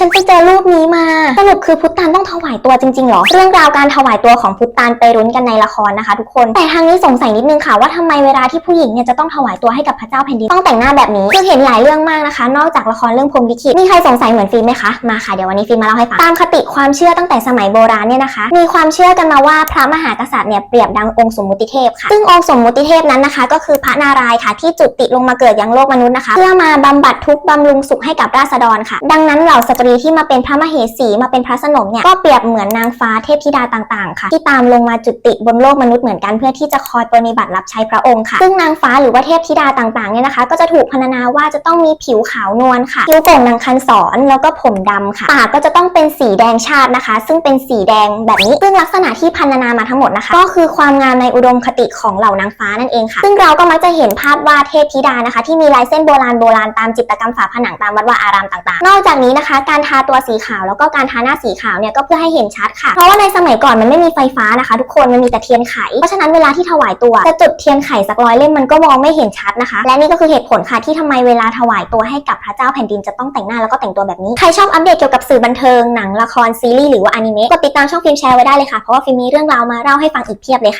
ฉันไปเจอรูปนี้มา สรุปคือพุทธานต้องถวายตัวจริงๆหรอ เรื่องราวการถวายตัวของพุทธานไปรุ้นกันในละครนะคะ ทุกคน แต่ทางนี้สงสัยนิดนึงค่ะว่าทำไมเวลาที่ผู้หญิงเนี่ยจะต้องถวายตัวให้กับพระเจ้าแผ่นดินต้องแต่งหน้าแบบนี้คือเห็นหลายเรื่องมากนะคะ นอกจากละครเรื่องพรมลิขิตมีใครสงสัยเหมือนฟิล์มไหมคะ มาค่ะเดี๋ยววันนี้ฟิล์มมาเล่าให้ฟัง ตามคติความเชื่อตั้งแต่สมัยโบราณเนี่ยนะคะ มีความเชื่อกันมาว่าพระมหากษัตริย์เนี่ยเปรียบดังองค์สมมุติเทพค่ะ ซึ่งองค์สมมุติเทพนั้นนะคะ ก็คือพระนารายณ์ค่ะที่จุติลงมาเกิดยังโลกมนุษย์นะคะ เพื่อมาบำบัดทุกข์บำรุงสุขให้กับราษฎรค่ะ ดังนั้นเหล่าสตรีที่มาเป็นพระมเหสีมาเป็นพระสนมเนี่ยก็เปรียบเหมือนนางฟ้าเทพธิดาต่างๆค่ะที่ตามลงมาจุติบนโลกมนุษย์เหมือนกันเพื่อที่จะคอยปฏิบัติรับใช้พระองค์ค่ะ ซึ่งนางฟ้าหรือว่าเทพธิดาต่างๆเนี่ยนะคะ ก็จะถูกพรรณนาว่าจะต้องมีผิวขาวนวลค่ะคิ้วโก่งนางคันศรแล้วก็ผมดำค่ะปากก็จะต้องเป็นสีแดงชาตินะคะ ซึ่งเป็นสีแดงแบบนี้ซึ่งลักษณะที่พรรณนามาทั้งหมดนะคะ ก็คือความงามในอุดมคติของเหล่านางฟ้านั่นเองค่ะ ซึ่งเราก็มักจะเห็นภาพวาดเทพธิดานะคะ ที่มีลายเส้นโบราณโบราณตามจิตรกรรมฝาผนังตามวัดวาอารามต่างๆ นอกจากนี้นะคะการการทาตัวสีขาวแล้วก็การทาหน้าสีขาวเนี่ยก็เพื่อให้เห็นชัดค่ะ เพราะว่าในสมัยก่อนมันไม่มีไฟฟ้านะคะ ทุกคนมันมีแต่เทียนไข เพราะฉะนั้นเวลาที่ถวายตัวจะจุดเทียนไขสักร้อยเล่มมันก็มองไม่เห็นชัดนะคะ และนี่ก็คือเหตุผลค่ะที่ทำไมเวลาถวายตัวให้กับพระเจ้าแผ่นดินจะต้องแต่งหน้าแล้วก็แต่งตัวแบบนี้ ใครชอบอัปเดตเกี่ยวกับสื่อบันเทิงหนังละครซีรีส์หรือว่าอนิเมะกดติดตามช่องฟิล์มแชร์ไว้ได้เลยค่ะเพราะว่าฟิล์มมีเรื่องราวมาเล่าให้ฟังอีกเพียบเลยค่ะ